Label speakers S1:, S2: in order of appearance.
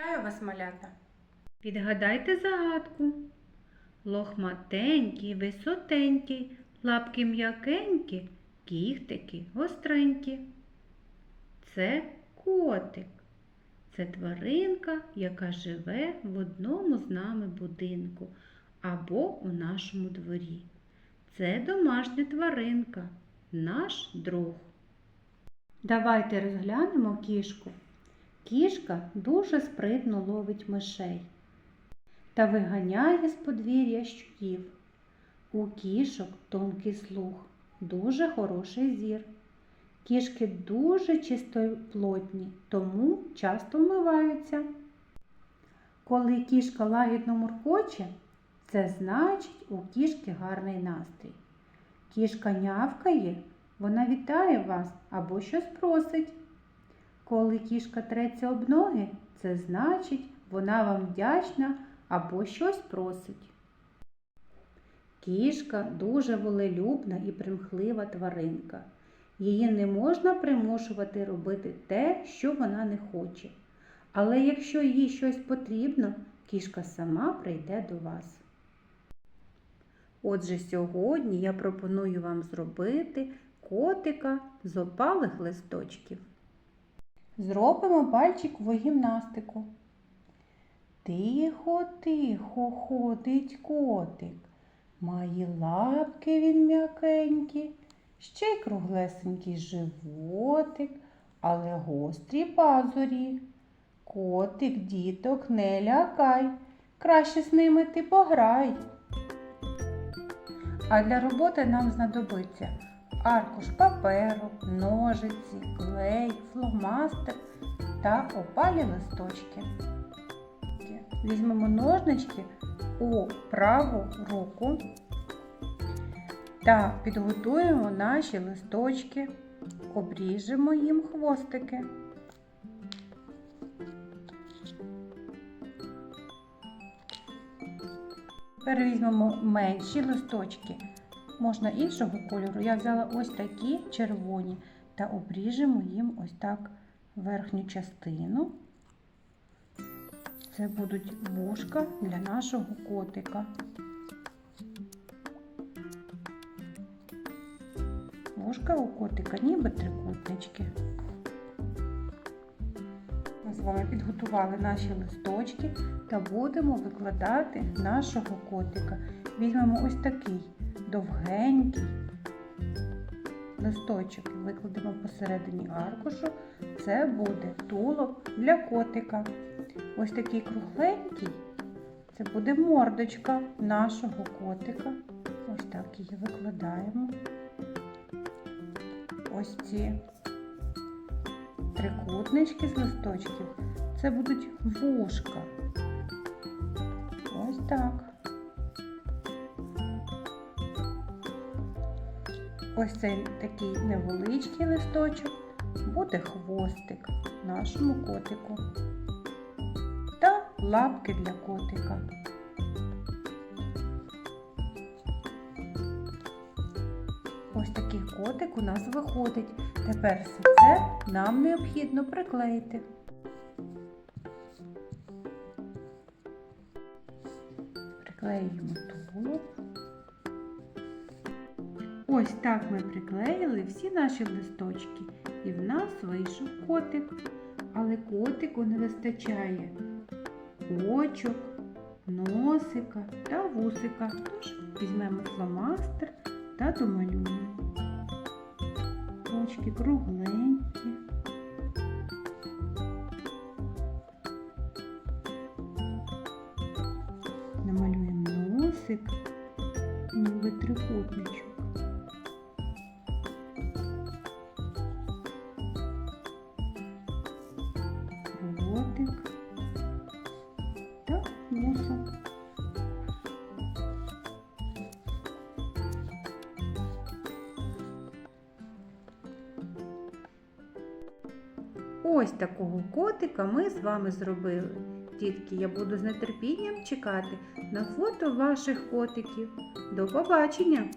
S1: Вітаю вас, малята!
S2: Відгадайте загадку. Лохматенький, висотенький, лапки м'якенькі, кіхтики гостренькі. Це котик. Це тваринка, яка живе в одному з нами будинку або у нашому дворі. Це домашня тваринка, наш друг. Давайте розглянемо кішку. Кішка дуже спритно ловить мишей та виганяє з подвір'я щуків. У кішок тонкий слух, дуже хороший зір. Кішки дуже чистоплотні, тому часто вмиваються. Коли кішка лагідно муркоче, це значить у кішки гарний настрій. Кішка нявкає, вона вітає вас або щось просить. Коли кішка треться об ноги, це значить, вона вам вдячна або щось просить. Кішка дуже волелюбна і примхлива тваринка. Її не можна примушувати робити те, що вона не хоче. Але якщо їй щось потрібно, кішка сама прийде до вас. Отже, сьогодні я пропоную вам зробити котика з опалих листочків. Зробимо пальчикову гімнастику. Тихо, тихо ходить котик. Має лапки він м'якенькі, ще й круглесенький животик, але гострі пазурі. Котик, діток, не лякай, краще з ними ти пограй. А для роботи нам знадобиться аркуш паперу, ножиці, клей, фломастер та опалі листочки. Візьмемо ножнички у праву руку та підготуємо наші листочки, обріжемо їм хвостики. Тепер візьмемо менші листочки, можна іншого кольору. Я взяла ось такі червоні та обріжемо їм ось так верхню частину. Це будуть вушка для нашого котика. Вушка у котика ніби трикутнички. Ми з вами підготували наші листочки та будемо викладати нашого котика. Візьмемо ось такий довгенький листочок викладемо посередині аркушу. Це буде тулок для котика. Ось такий кругленький. Це буде мордочка нашого котика. Ось так її викладаємо. Ось ці трикутнички з листочків. Це будуть вушка. Ось так. Ось цей такий невеличкий листочок буде хвостик нашому котику та лапки для котика. Ось такий котик у нас виходить. Тепер все це нам необхідно приклеїти. Приклеюємо тулуб. Ось так ми приклеїли всі наші листочки, і в нас вийшов котик. Але котику не вистачає очок, носика та вусика. Тож візьмемо фломастер та домалюємо. Очки кругленькі. Намалюємо носик, ніби трикутничок. Ось такого котика ми з вами зробили. Дітки, я буду з нетерпінням чекати на фото ваших котиків. До побачення!